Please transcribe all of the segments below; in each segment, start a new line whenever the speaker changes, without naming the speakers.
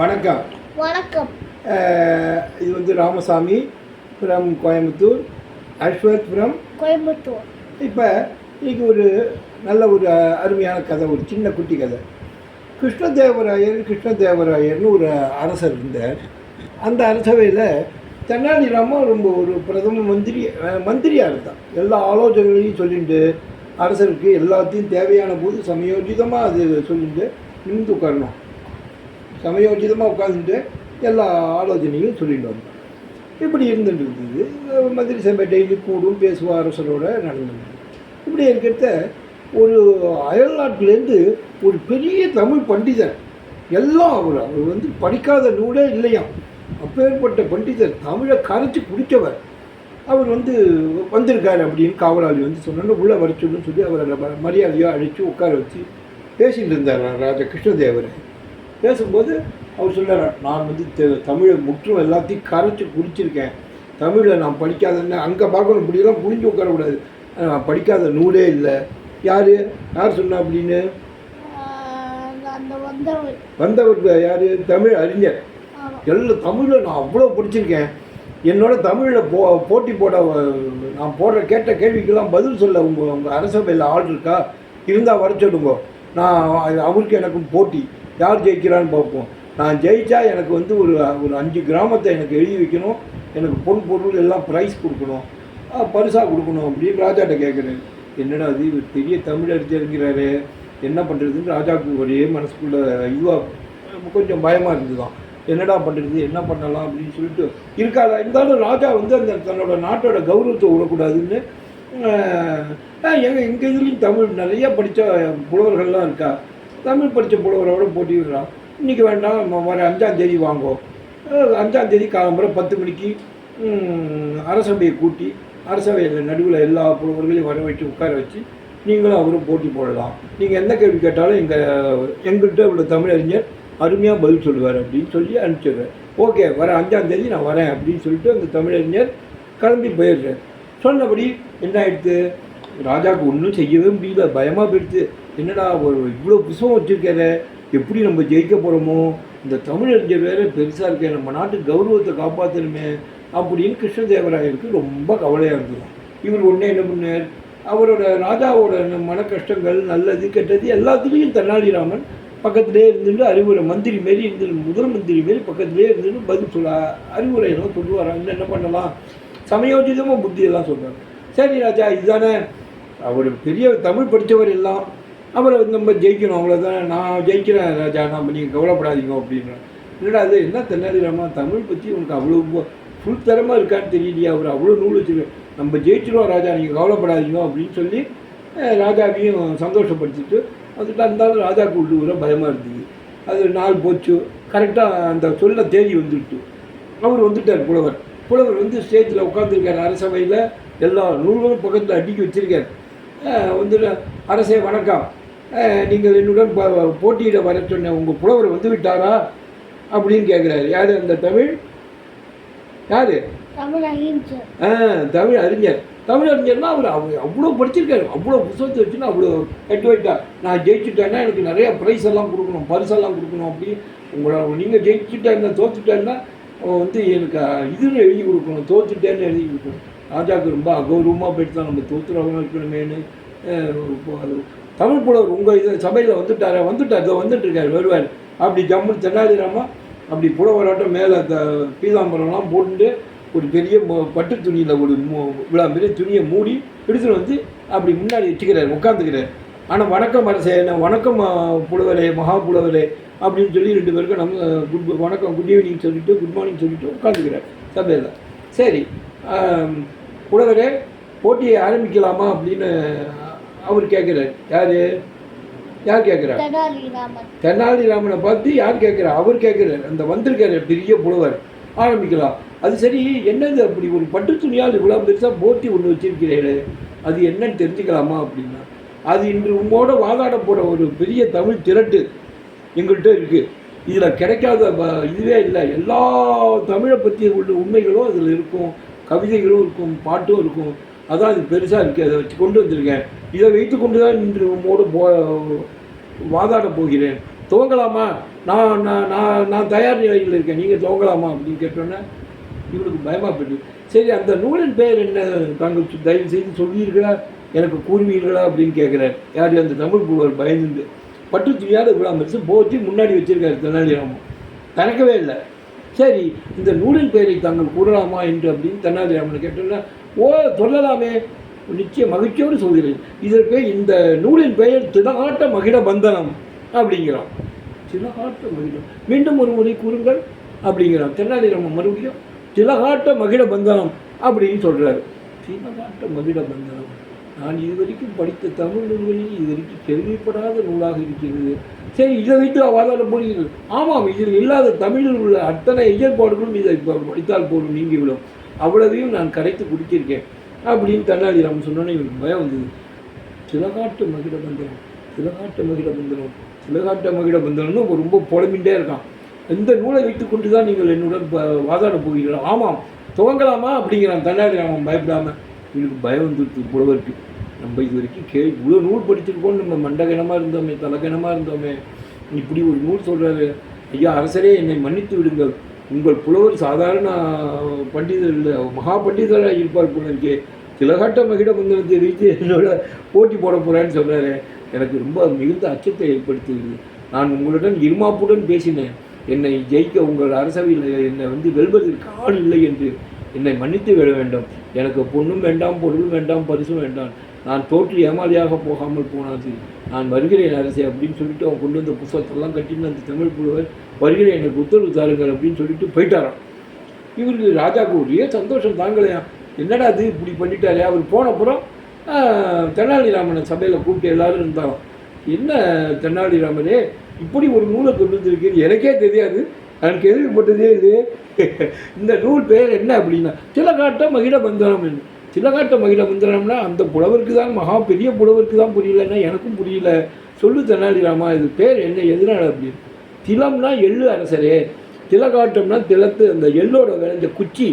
வணக்கம்.
வணக்கம்.
இது வந்து ராமசாமி ஃப்ரம் கோயம்புத்தூர் அஸ்வத் ஃப்ரம்
கோயம்புத்தூர்.
இப்போ இன்னைக்கு ஒரு நல்ல ஒரு அருமையான கதை ஒரு சின்ன குட்டி கதை. கிருஷ்ணதேவராயர் கிருஷ்ணதேவராயர்னு ஒரு அரசர் இருந்தார். அந்த அரசவையில் தென்னாலிராமன் ரொம்ப ஒரு பிரதம மந்திரி மந்திரியாக இருந்தான் எல்லா ஆலோசனைகளையும் சொல்லிட்டு அரசருக்கு எல்லாத்தையும் தேவையான போது சமயோஜிதமாக அது சொல்லிட்டு நிமிந்து உட்காரணும். சமயோஜிதமாக உட்காந்துட்டு எல்லா ஆலோசனையும் சொல்லிட்டு வந்தோம். இப்படி இருந்துட்டு இருந்தது. மந்திரி சபை டெய்லி கூடும் பேசுவா அரசரோட நடந்துட்டு இப்படி இருக்கிறத ஒரு அயல்நாட்டிலேருந்து ஒரு பெரிய தமிழ் பண்டிதர் எல்லாம் அவர் அவர் வந்து படிக்காத நூலே இல்லையாம். அப்பேற்பட்ட பண்டிதர் தமிழை கரைச்சி குடித்தவர். அவர் வந்து வந்திருக்கார் அப்படின்னு காவலாளி வந்து சொன்னோன்னு உள்ளே வர சொல்லுன்னு சொல்லி அவரை ம- மரியாதையாக அழைச்சி உட்கார வச்சு பேசிகிட்டு இருந்தார் ராஜா கிருஷ்ணதேவரை பேசும்போது அவர் சொல்றாரு நான் வந்து தெ- தமிழை முற்றும் எல்லாத்தையும் கரைச்சி குடிச்சிருக்கேன். தமிழை நான் படிக்காதன்னு அங்கே பார்க்கணும் இப்படியெல்லாம் புரிஞ்சு உட்காரக்கூடாது. நான் படிக்காத நூலே இல்லை. யார்? யார் சொன்னா அப்படின்னு?
வந்தவர்.
யார்? தமிழ் அறிஞர்.
ஆமாம்
எல்லா தமிழில் நான் அவ்வளோ படிச்சிருக்கேன். என்னோட தமிழில் போ போட்டி போட நான் போடுற கேட்ட கேள்விக்கெல்லாம் பதில் சொல்ல உங்கள் உங்கள் அரசவையில் ஆள் இருக்கா? இருந்தால் வர சொல்லுங்க. நான் அவ- அவருக்கு எனக்கும் போட்டி. யார் ஜெயிக்கிறான்னு பார்ப்போம். நான் ஜெயித்தா எனக்கு வந்து ஒரு ஒரு அஞ்சு கிராமத்தை எனக்கு எழுதி வைக்கணும். எனக்கு பொன் பொருள் எல்லாம் ப்ரைஸ் கொடுக்கணும். பரிசாக கொடுக்கணும் அப்படின்னு ராஜாட்ட கேட்குறேன். என்னடா அது இவர் பெரிய தமிழ் அறிஞருங்கிறாரு. என்ன பண்ணுறதுன்னு ராஜாவுக்கு ஒரே மனசுக்குள்ள இதுவாக கொஞ்சம் பயமாக இருந்துதான் என்னடா பண்ணுறது என்ன பண்ணலாம் அப்படின்னு சொல்லிட்டு இருக்காதா இருந்தாலும் ராஜா வந்து அந்த தன்னோட நாட்டோட கௌரவத்தை விடக்கூடாதுன்னு எங்கள் எங்கள் இதுலேயும் தமிழ் நிறைய படித்த புலவர்கள்லாம் இருக்கா? தமிழ் படித்த புலவரோட போட்டி விடுறான் இன்றைக்கி வேண்டாம் வர அஞ்சாந்தேதி வாங்கோ அஞ்சாந்தேதி காலம்பரம் பத்து மணிக்கு அரசபையை அரசவையை கூட்டி அரசவையில் நடுவில் எல்லா புலவர்களையும் வர வச்சு உட்கார வச்சு நீங்களும் அவரும் போட்டி போடலாம். நீங்கள் எந்த கேள்வி கேட்டாலும் எங்கள் எங்கள்கிட்ட உள்ள தமிழறிஞர் அருமையாக பதில் சொல்லுவார் அப்படின்னு சொல்லி அனுப்பிச்சிடுறேன். ஓகே வர அஞ்சாந்தேதி நான் வரேன் அப்படின்னு சொல்லிட்டு அந்த தமிழறிஞர் கிளம்பி போயிடுறேன் சொன்னபடி என்ன ஆயிடுத்து? ராஜாவுக்கு ஒன்றும் செய்யவே முடியல. பயமாக போயிடுச்சு என்னடா ஒரு இவ்வளோ புஷ்பம் வச்சுருக்காரு எப்படி நம்ம ஜெயிக்க போகிறோமோ இந்த தமிழறிஞர் வேறு பெருசாக இருக்கே நம்ம நாட்டு கௌரவத்தை காப்பாற்றணுமே அப்படின்னு கிருஷ்ணதேவராயருக்கு ரொம்ப கவலையாக இருந்தது. இவர் ஒன்றே என்ன பண்ணார்? அவரோட ராஜாவோட மன கஷ்டங்கள் நல்லது கெட்டது எல்லாத்துலேயும் தென்னாலிராமன் பக்கத்திலே இருந்துட்டு அறிவுரை மந்திரி மாரி இருந்து முதல் மந்திரி மாரி பக்கத்திலே இருந்துட்டு பதில் சொல்ல அறிவுரையெல்லாம் சொல்லுவாராம் இன்னும் என்ன பண்ணலாம்? சமயோஜிதமாக புத்தியெல்லாம் சொல்கிறார் சரி ராஜா இதுதானே? அவர் பெரிய தமிழ் படித்தவர் எல்லாம். அவரை வந்து நம்ம ஜெயிக்கணும் அவ்வளோதான் நான் ஜெயிக்கிறேன் ராஜா. நம்ம நீங்கள் கவலைப்படாதீங்க அப்படின்றார் என்னடா அது என்ன தென்னாலிராமா? தமிழ் பற்றி உனக்கு அவ்வளோ ஃபுல் தரமாக இருக்கான்னு தெரியலையா. அவர் அவ்வளோ நூல் வச்சுருக்கேன் நம்ம ஜெயிச்சிருவோம் ராஜா. நீங்கள் கவலைப்படாதீங்க அப்படின்னு சொல்லி ராஜாவையும் சந்தோஷப்படுத்திட்டு அதுக்கு இருந்தாலும் ராஜாவுக்கு உள்ளூர பயமாக இருந்தது. அது நாள் போச்சு. கரெக்டாக அந்த சொல்ல தேதி வந்துட்டு. அவர் வந்துட்டார் புலவர். புலவர் வந்து ஸ்டேஜில் உட்காந்துருக்கார் அரசவையில் எல்லா நூல்களும் பக்கத்தில் அடுக்கி வச்சுருக்கார். வந்துட்டு அரசே வணக்கம். நீங்கள் என்னுடன் போட்டியிட வர சொன்ன உங்கள் புலவர் வந்து விட்டாரா அப்படின்னு கேட்குறாரு. யார் அந்த தமிழ்? யார்?
தமிழ் அறிஞர்.
ஆ தமிழ் அறிஞர். தமிழ் அறிஞர்னா அவர் அவர் அவ்வளோ படிச்சிருக்காரு. அவ்வளோ புத்தகத்தை வச்சுன்னு அவ்வளோ கட்டி வைட்டா நான் ஜெயிச்சுட்டேன்னா எனக்கு நிறைய ப்ரைஸ் எல்லாம் கொடுக்கணும் பரிசெல்லாம் கொடுக்கணும் அப்படி. உங்களை நீங்கள் ஜெயிச்சுட்டேன்னா தோத்துட்டேன்னா அவன் வந்து எனக்கு இதுன்னு எழுதி கொடுக்கணும். தோத்துட்டேன்னு எழுதி கொடுக்கணும். ராஜாவுக்கு ரொம்ப அகௌரவமாக போயிட்டு தான் நம்ம தோத்துறவங்க இருக்கணுமேனு தமிழ் புலவர் உங்கள் இது சபையில் வந்துட்டாரா வந்துட்டார் இதோ வந்துட்டுருக்கார் வருவார். அப்படி ஜம்மு தென்னாலிராமா அப்படி புலவராட்டம் மேலே த பீதாம்பரம்லாம் போட்டுட்டு ஒரு பெரிய பட்டு துணியில் ஒரு விழா பெரிய துணியை மூடி எடுத்துகிட்டு வந்து அப்படி முன்னாடி வச்சுக்கிறார் உட்காந்துக்கிறார் ஆனால் வணக்கம் அரசே வணக்கம் புலவரே மகா புலவரே அப்படின்னு சொல்லி ரெண்டு பேருக்கும் நம்ம குட் வணக்கம் குட் ஈவினிங் சொல்லிட்டு குட் மார்னிங் சொல்லிட்டு உட்காந்துக்கிறார் சபையில். சரி புலவரே போட்டியை ஆரம்பிக்கலாமா அப்படின்னு அவர் கேட்குறாரு யார்? யார் கேட்குறா?
தெனாலிராமன்.
பார்த்து யார் கேட்குறா? அவர் கேட்குறாரு அந்த வந்திருக்காரு பெரிய புலவர். ஆரம்பிக்கலாம். அது சரி என்னது அப்படி? ஒரு பட்டு துணியால் இவ்வளோ பெருசாக போட்டி ஒன்று வச்சிருக்கிறீர்களே. அது என்னன்னு தெரிஞ்சுக்கலாமா அப்படின்னா. அது இன்று உங்களோட வாதாட போகிற ஒரு பெரிய தமிழ் திரட்டு எங்கள்கிட்ட இருக்குது இதில் கிடைக்காத இதுவே இல்லை. எல்லா தமிழை பற்றிய உள்ள உண்மைகளும் அதில் இருக்கும். கவிதைகளும் இருக்கும். பாட்டும் இருக்கும். அதான் இது பெருசாக இருக்குது அதை வச்சு கொண்டு வந்திருக்கேன். இதை வைத்து கொண்டு தான் இன்று உம்மோடு போ வாதாட போகிறேன். துவங்கலாமா? நான் நான் நான் நான் தயார் நிலையில் இருக்கேன். நீங்கள் துவங்கலாமா அப்படின்னு கேட்டோன்னே இவனுக்கு பயமாக போயிட்டு சரி அந்த நூலின் பெயர் என்ன? தாங்கள் தயவு செய்து சொல்வீர்களா? எனக்கு கூறுவீர்களா அப்படின்னு கேட்குறேன். யார்? அந்த தமிழ் புலவர் பயந்து பட்டு துணியாத விழாமரிசு போற்றி முன்னாடி வச்சுருக்காரு தெனாலிராமன் திறக்கவே இல்லை. சரி இந்த நூலின் பெயரை தாங்கள் கூறலாமா என்று அப்படின்னு தெனாலிராமன் கேட்டோன்னா ஓ சொல்லலாமே. நிச்சயம் மகிழ்ச்சியோடு சொல்கிறேன். இதற்கு இந்த நூலின் பெயர் திடகாட்ட மகிட பந்தனம் அப்படிங்கிறான். திலகாட்ட மகிடம் மீண்டும் ஒரு முறை கூறுங்கள் அப்படிங்கிறான். தென்னாலிராமன் மறுபடியும் திலகாட்ட மகிட பந்தனம் அப்படின்னு சொல்கிறாரு திலகாட்ட மகிட பந்தனம். நான் இதுவரைக்கும் படித்த தமிழ் நூல்களில் இதுவரைக்கும் கேள்விப்படாத நூலாக இருக்கிறது. சரி இதை வைத்து வாதாட போடுகிறது ஆமாம் இதில் இல்லாத தமிழில் உள்ள அத்தனை இயற்பாடுகளும் இதை இப்போ படித்தால் போதும் நீங்கிவிடும். அவ்வளவையும் நான் கரைத்து குடிச்சிருக்கேன் அப்படின்னு தென்னாலிராமன் சொன்னோன்னே எனக்கு பயம் வந்தது. சிலகாட்டு மகிட பந்தனம் சிலகாட்டு மகிட பந்தனம் சிலகாட்ட மகிட பந்தனம்னு ரொம்ப புலம்பின்ண்டே இருக்கான். இந்த நூலை வைத்துக் கொண்டு தான் நீங்கள் என்னுடன் வாதாட போகிறீர்கள்? ஆமாம் துவங்கலாமா? அப்படிங்கிறான் தென்னாலிராமன் பயப்படாமல் இவனுக்கு பயம் வந்துருச்சு புலவருக்கு நம்ம இது வரைக்கும் கே இவ்வளோ நூல் படிச்சிருக்கோம் நம்ம மண்டகனமாக இருந்தோமே தலகனமாக இருந்தோமே. இப்படி ஒரு நூல் சொல்கிறாரு ஐயா அரசரே என்னை மன்னித்து விடுங்கள். உங்கள் புலவர் சாதாரண பண்டிதர் இல்லை மகா பண்டிதராக இருப்பார் போல இருக்கே. சிலகாட்ட மகிட மந்திரத்தை வைத்து என்னோட போட்டி போட போகிறேன்னு சொன்னார் எனக்கு ரொம்ப மிகுந்த அச்சத்தை ஏற்படுத்தியது. நான் உங்களுடன் இருமாப்புடன் பேசினேன். என்னை ஜெயிக்க உங்கள் அரசவையில் என்னை வந்து வெல்வதற்கு ஆள் இல்லை என்று என்னை மன்னித்து விட வேண்டும். எனக்கு பொண்ணும் வேண்டாம் பொருளும் வேண்டாம் பரிசும் வேண்டாம். நான் தோற்று ஏமாதியாக போகாமல் போனாது. நான் வருகிறேன் அரசே அப்படின்னு சொல்லிட்டு அவன் கொண்டு வந்த புஸ்தகத்தெல்லாம் கட்டின்னு அந்த தமிழ் புலவர் வருகிற எனக்கு உத்தரவு தாருங்கள் அப்படின்னு சொல்லிட்டு போயிட்டாராம். இவருக்கு ராஜாவுக்கு ஒரே சந்தோஷம் தாங்கலையா என்னடா அது இப்படி பண்ணிட்டாரே அவர் போனப்புறம் தெனாலிராமனை சபையில் கூப்பிட்டு எல்லாரும் இருந்தாராம். என்ன தெனாலிராமனே இப்படி ஒரு நூலை கொண்டு வந்திருக்கீங்க எனக்கே தெரியாது. நான் கேள்விப்பட்டதே இது. இந்த நூல் பெயர் என்ன அப்படின்னா சிலகாட்ட மகிழ மந்திரம் என்று. சிலகாட்ட மகிழ மந்திரம்னா அந்த புலவருக்கு தான் மகா பெரிய புலவருக்கு தான் புரியலன்னா எனக்கும் புரியல. சொல்லு தெனாலிராமா இது பேர் என்ன எதனால அப்படின்னு. திலம்னா எள்ளு அரசரே. திலகாட்டம்னா திலத்து. அந்த எள்ளோட விளைஞ்ச குச்சி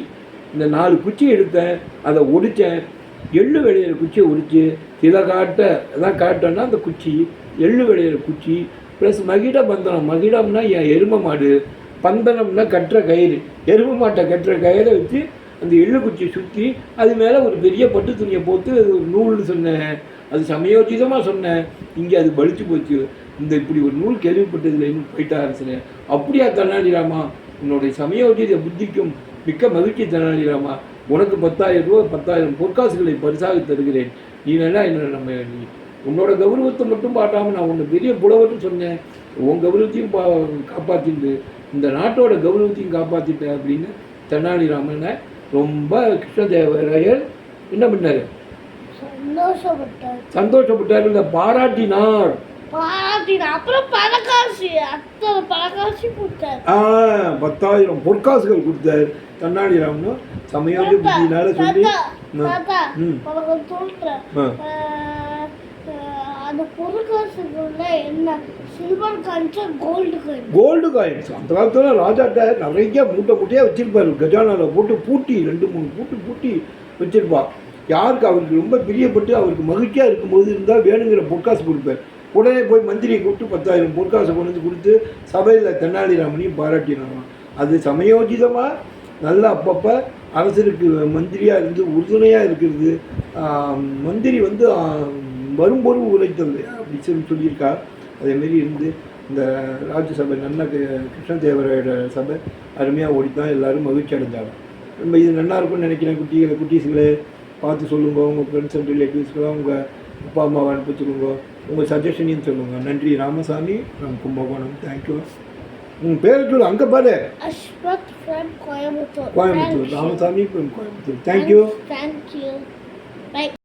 இந்த நாலு குச்சி எடுத்தேன் அதை ஒடித்தேன் எள்ளு விளையிற குச்சியை ஒடிச்சு திலகாட்ட அதான் காட்டோன்னா அந்த குச்சி எள்ளு விளையிற குச்சி ப்ளஸ் மகிட பந்தனம். மகிடம்னா என் எரும மாடு. பந்தனம்னா கட்டுற கயிறு. எரும மாட்டை கட்டுற கயிறை வச்சு அந்த எள்ளு குச்சியை சுற்றி அது மேலே ஒரு பெரிய பட்டு துணியை போட்டு அது ஒரு நூல்னு சொன்னேன் அது சமயோச்சிதமாக சொன்னேன் இங்கே அது பலிச்சு போச்சு. இந்த இப்படி ஒரு நூல் கேள்விப்பட்டதில் இன்னும் போயிட்டா அரசனே. அப்படியா தெனாலிராமா உன்னுடைய சமயோஜித புத்திக்கும் மிக்க மகிழ்ச்சி தெனாலிராமா உனக்கு பத்தாயிரம் ரூபா பத்தாயிரம் பொற்காசுகளை பரிசாக தருகிறேன். நீ வேணா என்ன நம்ம நீ உன்னோட கௌரவத்தை மட்டும் பாட்டாமல் நான் உன்னை பெரிய புலவர்னு சொன்னேன். உன் கௌரவத்தையும் பா காப்பாற்றிட்டு இந்த நாட்டோட கௌரவத்தையும் காப்பாற்றிட்டேன் அப்படின்னு தென்னாலிராமனை ரொம்ப கிருஷ்ணதேவராயர் என்ன பண்ணார்?
சந்தோஷப்பட்டார்.
சந்தோஷப்பட்டார் இல்லை பாராட்டினார். பத்தாயிரம் பொற்காசுகள் கொடுத்தார். தென்னாலிராமனும் சமயோஜ புத்தினால சொல்லி
அந்த தாத்தா
ம்.
என்ன? சில்வர் காயின்ஸா கோல்டு காயின்
கோல்டு காயின்ஸ் அந்த காலத்தில் ராஜாட்ட நிறைய மூட்டை மூட்டையாக வச்சிருப்பாரு. கஜானாவில் போட்டு பூட்டி ரெண்டு மூணு பூட்டு பூட்டி வச்சிருப்பா. யாருக்கு? அவருக்கு ரொம்ப பிரியப்பட்டு அவருக்கு மகிழ்ச்சியாக இருக்கும்போது இருந்தால் வேணுங்கிற பொற்காசு கொடுப்பார். உடனே போய் மந்திரியை கூப்பிட்டு பத்தாயிரம் பொற்காசை கொண்டு வந்து கொடுத்து சபையில் தென்னாலிராமனையும் பாராட்டினாராம். அது சமயோஜிதமாக நல்லா அப்பப்போ அரசருக்கு மந்திரியாக இருந்து உறுதுணையாக இருக்கிறது. மந்திரி வந்து ஆஹ், வரும்பொரு உழைத்தது அப்படி சொல்லி சொல்லியிருக்கா அதேமாரி இருந்து இந்த ராஜ்யசபை நன்னா கி- கிருஷ்ணதேவராயோட சபை அருமையாக ஓடித்தான் எல்லாரும் மகிழ்ச்சி அடைஞ்சாங்க. நம்ம இது நல்லா இருக்கும்னு நினைக்கிறேன் குட்டிகளை குட்டீஸுகளே பார்த்து சொல்லுங்க உங்கள் ஃப்ரெண்ட்ஸ் அண்ட் ரிலேட்டிவ்ஸ்க்கெல்லாம் உங்கள் அப்பா அம்மாவை அனுப்பி சொல்லுங்க உங்கள் சஜஷனையும் சொல்லுங்கள் நன்றி. ராமசாமி ஃப்ரம் கும்பகோணம். தேங்க்யூ உங்கள் பேர் சொல்லு அங்கே பாரு.
Coimbatore.
Coimbatore. Ramasamy Coimbatore. Thank you
thank you